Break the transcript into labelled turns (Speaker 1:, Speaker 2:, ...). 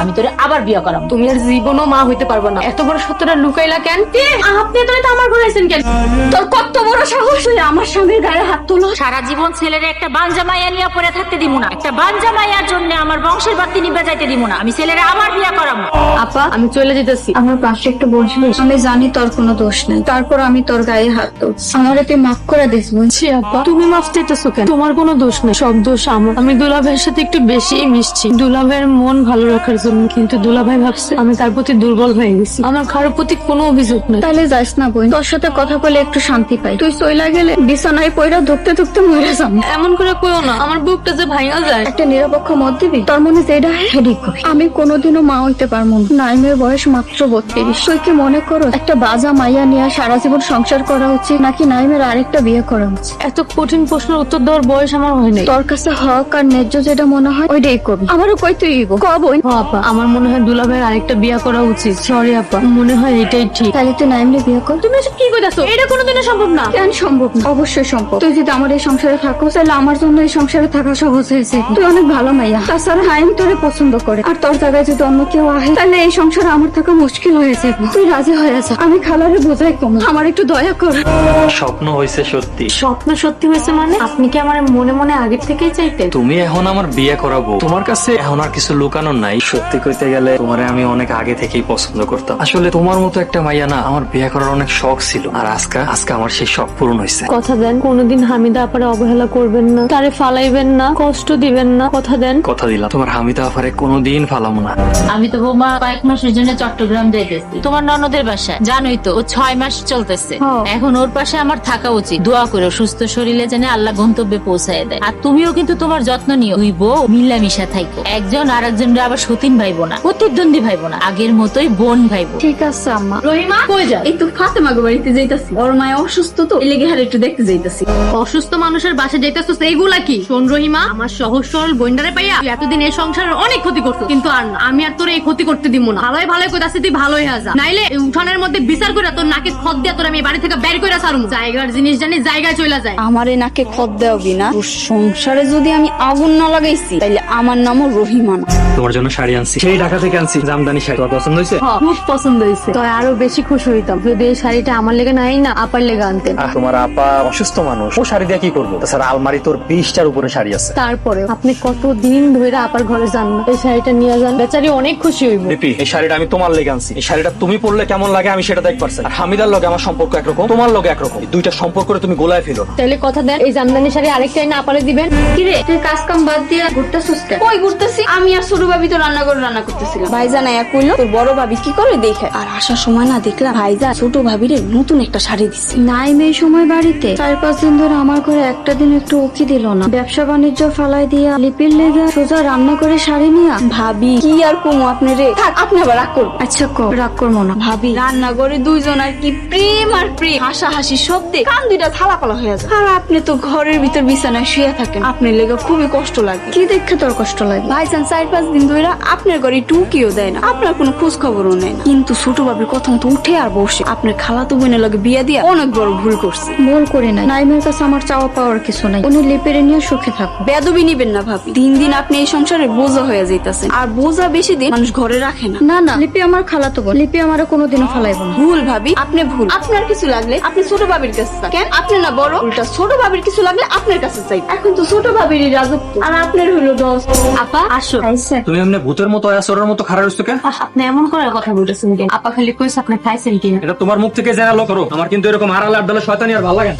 Speaker 1: আমি তোরে আবার বিয়ে করাম
Speaker 2: তুমি আর জীবনও মা হইতে পারবে না। এত বড় সত্যটা লুকাইলা কেন? আপনি তো এটা আমার ঘরে আইছেন কেন? তোর কত বড় সাহস? তুই আমার স্বামীর গায়ে হাত তোলো
Speaker 1: সারা জীবন ছেলের একটা বাঞ্জা মাইয়া নিয়ে পড়ে থাকতে দিব না। একটা বাঞ্জা মাইয়ার জন্য আমার বংশের বাতি নিবে যাইতে দিব না। আমি ছেলের আবার বিয়ে করাম
Speaker 2: আপা আমি চলে যেতেছি।
Speaker 3: আমার পাশে একটু বসবি। আমি জানি তোর কোনো দোষ নেই। তারপর আমি তোর গায়ে হাত তুলছি। আমার তুই মাফ করে দিস বোন
Speaker 2: ছি আপা? তুমি মাফ চাইতেছো কেন? তোমার কোনো দোষ নেই। সব দোষ আমার। আমি দুলাভাইয়ের সাথে একটু বেশি মিশছি। দুলাভাইয়ের মন ভালো রাখার জন্য। কিন্তু দুলাভাই ভাবছে আমি তার প্রতি দুর্বল হয়ে গেছি। আমার কারোর প্রতি কোনো অভিযোগ নেই।
Speaker 3: তাহলে যাস না বোন তোর সাথে কথা বলে একটু শান্তি পাই। তুই চইলা গেলে বিছানায় পয়রা ধুকতে ধুকতে মরে যাম।
Speaker 2: এমন করে কইও না আমার বুকটা যে ভাঙা যায়।
Speaker 3: একটা নিরপেক্ষ মত দিবি? তোর মনে যেটা করি। আমি কোনোদিনও মা হইতে পারব না। নাইমের বয়স মাত্র বত্রিশ। তুই কি মনে করো একটা বাজা মাইয়া নিয়ে সারা জীবন সংসার করা উচিত নাকি নাইমের আরেকটা বিয়ে করা উচিত?
Speaker 2: এত কঠিন প্রশ্নের উত্তর দেওয়ার বয়স আমার হয়নি
Speaker 3: তোর কাছে হক আর ন্যায্য যেটা মনে হয় ওইটাই কবি আমারও কই তুই কবই
Speaker 2: আপা। আমার মনে হয় দুলাভাইয়ের আরেকটা বিয়ে করা উচিত। সরি আপা। মনে হয় এটাই ঠিক।
Speaker 3: তাহলে তুই নাইমলে বিয়ে কর।
Speaker 2: তুমি এসব কি কইতাছো? এটা কোনোদিনও সম্ভব না।
Speaker 3: কেন সম্ভব না? অবশ্যই সম্ভব। তুই যদি আমার এই সংসারে থাকো তাহলে আমার জন্য এই সংসারে থাকা সহজ হয়েছে। তুই অনেক ভালো মাইয়া। তাছাড়া আমি তোরে পছন্দ করে। আর তোর জায়গায় যদি অন্য কেউ আহে তাহলে এই সংসারে আমার থাকা মুশকিল হয়েছে তুই রাজি হয়ে যা। আমি খালারে বোঝাই কম। আমার একটু দয়া কর।
Speaker 4: স্বপ্ন হয়েছে সত্যি।
Speaker 2: স্বপ্ন সত্যি হয়েছে মানে? আপনি কি আমার মনে মনে আগের থেকেই চাইতেন?
Speaker 4: তুমি এখন আমার বিয়ে করাবো। তোমার কাছে এখন আর কিছু লুকানোর নাই। সত্যি কইতে গেলে তোমারে আমি অনেক আগে থেকেই পছন্দ করতাম। আসলে তোমার মতো একটা মাইয়া না আমার বিয়ে করার অনেক শখ ছিল। আর আজকে আজকে আমার সেই শখ পূরণ হয়েছে
Speaker 2: কথা দেন কোনোদিন হামিদা আপারে অবহেলা করবেন না। তারে ফালাইবেন না কষ্ট দিবেন না। কথা দেন।
Speaker 4: কথা দিলাম। তোমার হামিদা আফারে কোনোদিন ফালামো না।
Speaker 1: আমি তো বৌমা কয়েক মাসের জন্য চট্টগ্রাম যাইতেছি। তোমার ননদের বাসায়। জানোই তো ও ছয় মাস চলতেছে। এখন ওর পাশে আমার থাকা উচিত। দোয়া করো সুস্থ শরীরে যেন আল্লাহ গন্তব্যে পৌঁছায় দেয়। আর তুমিও কিন্তু তোমার যত্ন নিও। দুই বউ মিলামিশা থাইকো। একজন আর একজনের আবার সতীন ভাইবো না প্রতিদ্বন্দ্বী ভাইবো না আগের মতোই বোন ভাইবো।
Speaker 3: ঠিক আছে আম্মা।
Speaker 2: রহিমা কই যা
Speaker 3: এই তো ফাতেমা গো বাড়িতে যাইতাছি। ওর মায় অসুস্থ তো এই লেগে হারে একটু দেখতে যাইতাছি।
Speaker 2: অসুস্থ মানুষের বাসা যাইতেছো সেইগুলা কি? শোন রহিমা আমার সহজ সরল বইন্ডারে পাইয়া তুই এতদিন এই সংসারের অনেক ক্ষতি করছ কিন্তু আর না আমি আর তোর এই ক্ষতি করতে দিব না। ভালোই ভালোই কইতাছি তুই ভালোই হয়ে যা নাইলে এই উঠানের মধ্যে বিচার করে তোর নাকে খদ দিয়া তোর আমি বাড়ি থেকে বের করে সারুম জায়গার জিনিস জানি জায়গায় চলে যায়।
Speaker 3: আমারে নাকে খদ দেওয়াবি না তোর সংসারে যদি আমি আগুন না লাগাইছি তাইলে আমার নামও রহিমা না।
Speaker 4: তোমার জন্য শাড়ি আনছি। সেই ঢাকা থেকে আনছি জামদানি শাড়ি। তোমার পছন্দ হয়েছে?
Speaker 2: হ, খুব পছন্দ হয়েছে। তো আরও বেশি খুশি হইতাম। যদি এই শাড়িটা আমার লেগে নাই না আপার লেগে আনতেন
Speaker 4: আহ, তোমার আপা অসুস্থ মানুষ। ও শাড়ি দিয়ে কি করব? তাছাড়া আলমারি তোর বিশটার উপরে শাড়ি আছে।
Speaker 2: তারপরে আপনি কত দিন ধরে আপার ঘরে যান না? এই শাড়িটা নিয়ে যান বেচারি অনেক খুশি হইব।
Speaker 4: লিপি এই শাড়িটা আমি তোমার লেগে আনছি। এই শাড়িটা তুমি পরলে কেমন লাগে আমি সেটা দেখ পারছি আর হামিদার লগে আমার সম্পর্ক একরকম তোমার লগে একরকম। এই দুইটা সম্পর্ক তুমি গোলায় ফেলো না।
Speaker 2: তাহলে কথা দেন এই জামদানি শাড়ি আরেকটা এনে আপারে দিবেন?
Speaker 3: কিরে তুই কাজ কাম বাদ দিয়ে ঘুরতেছিস কই ঘুরতেছি? আমি আর ছোট ভাবি তো রান্না করে রান্না করতেছিলাম। ভাইজান এক কইলো তোর বড় ভাবি কি করে দেখে? আর আসার সময় না দেখলাম ভাইজান ছোট ভাবিরে নতুন একটা শাড়ি দিছে। নাই মেয়ে সময় বাড়িতে। চার পাঁচ দিন ধরে আমার ঘরে একটা দিন একটু ওকি দিল না। ব্যবসা বাণিজ্য ফালাই দিয়া লিপির লেগে সোজা রান্না করে শাড়ি নিয়া। ভাবি কি আর কমু আপনি রে থাক আপনি আবার রাগ করুন আচ্ছা কো রাগ করব না। ভাবি রান্না করে দুইজন আর কি প্রেম আর প্রেম। হাসাহাসি শব্দে কান দুইটা থালা পালা হয়ে যায়। আর আপনি তো ঘরের ভিতর বিছানায় শুয়ে থাকেন। আপনার লেগে খুবই কষ্ট লাগে। কি দেখে তোর কষ্ট লাগে? ভাইজান চার পাঁচ দিন ধরে আপনার ঘরে টুকিও দেয় না আপনার কোনো খোঁজ খবরও নেয় না। কিন্তু ছোট বাবির কথা মতো উঠে আর বসে। আপনার খালাতো বোনের লগে বিয়ে দিয়া অনেক বড় ভুল করছে। ভুল করে নাই। নাইমের কাছে আমার চাওয়া পাওয়ার কিছু নাই। উনি লেপেরে নিয়ে সুখে থাকো বেদবি নিবেন না ভাবি। দিন দিন আপনি এই সংসারে বোঝা হয়ে যাইতাছেন। আর বোঝা বেশি দিন মানুষ ঘরে রাখে না। না না লিপি আমার খালাতো বোন। লিপি আমার কোনোদিনও ফালাইব না। ভুল ভাবি আপনি ভুল। আপনার কিছু লাগলে আপনি ছোট ভাবির কাছে। কেন? আপনি না বড় উল্টা ছোট ভাবির কিছু লাগলে আপনার কাছে চাই। এখন তো ছোট ভাবিরই রাজত্ব। আর আপনার হইল দশ
Speaker 2: আপা আসো।
Speaker 4: তুমি এমনি ভূতের মতো আসরের মতো খারাপ হইছো
Speaker 2: কে? আপনি এমন করে কথা বলতেছেন কেন? আপা খালি কইস আপনি খাইছেন কিনা?
Speaker 4: এটা তোমার মুখ থেকে জানালো করো আমার কিন্তু এরকম হারালে আড্ডালে শয়তানি আর ভালো লাগে না।